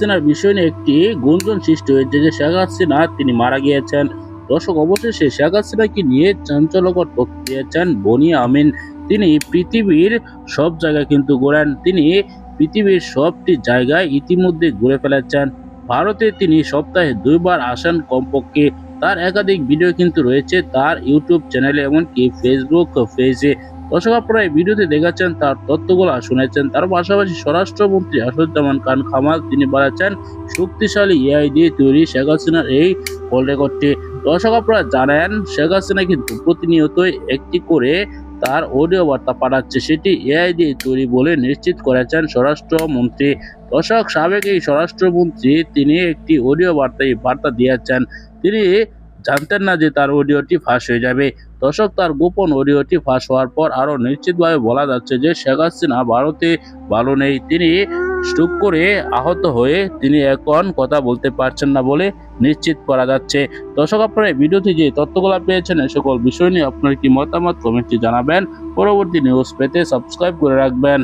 হাসিনার বিষয় নিয়ে একটি গুঞ্জন সৃষ্টি হয়েছে যে শেখ হাসিনা, তিনি মারা গিয়েছেন। দর্শক, অবশেষে শেখ হাসিনাকে নিয়ে চাঞ্চল্যকর তথ্য দিয়েছেন বনি আমিন। তিনি পৃথিবীর সব জায়গায় কিন্তু ঘোরেন। তিনি পৃথিবীর সবটি জায়গায় ইতিমধ্যে ঘুরে ফেলেছেন। ভারতে তিনি সপ্তাহে দুইবার আসেন কমপক্ষে। তার একাধিক ভিডিও কিন্তু রয়েছে তার ইউটিউব চ্যানেলে, এমনকি ফেসবুক পেজে। দর্শক আপনারা এই ভিডিওতে দেখাচ্ছেন তার তথ্যগুলো শুনেছেন তার পাশাপাশি স্বরাষ্ট্রমন্ত্রী আসাদুজ্জামান খান খামাল, তিনি বলেছেন, শক্তিশালী এআই দিয়ে তৈরি শেখ হাসিনার এই কল রেকর্ডটি দর্শক আপনারা জানেন, শেখ হাসিনা কিন্তু প্রতিনিয়তই একটি করে তার অডিও বার্তা পাঠাচ্ছে, সেটি এআই দিয়ে তৈরি বলে নিশ্চিত করেছেন স্বরাষ্ট্রমন্ত্রী। দর্শক, সাবেক এই স্বরাষ্ট্রমন্ত্রী, তিনি একটি অডিও বার্তা এই বার্তা দিয়েছেন। তিনি জানতেন না যে তার অডিওটি ফাঁস হয়ে যাবে। দর্শক, তার গোপন অডিওটি ফাঁস হওয়ার পর আরও নিশ্চিতভাবে বলা যাচ্ছে যে শেখ হাসিনা ভারতে ভালো নেই। তিনি স্ট্রোক করে আহত হয়ে তিনি এখন কথা বলতে পারছেন না বলে নিশ্চিত করা যাচ্ছে। দর্শক, আপনারা ভিডিওতে যে তথ্যগুলো পেয়েছেন সকল বিষয় নিয়ে আপনার কি মতামত কমেন্টে জানাবেন। পরবর্তী নিউজ পেতে সাবস্ক্রাইব করে রাখবেন।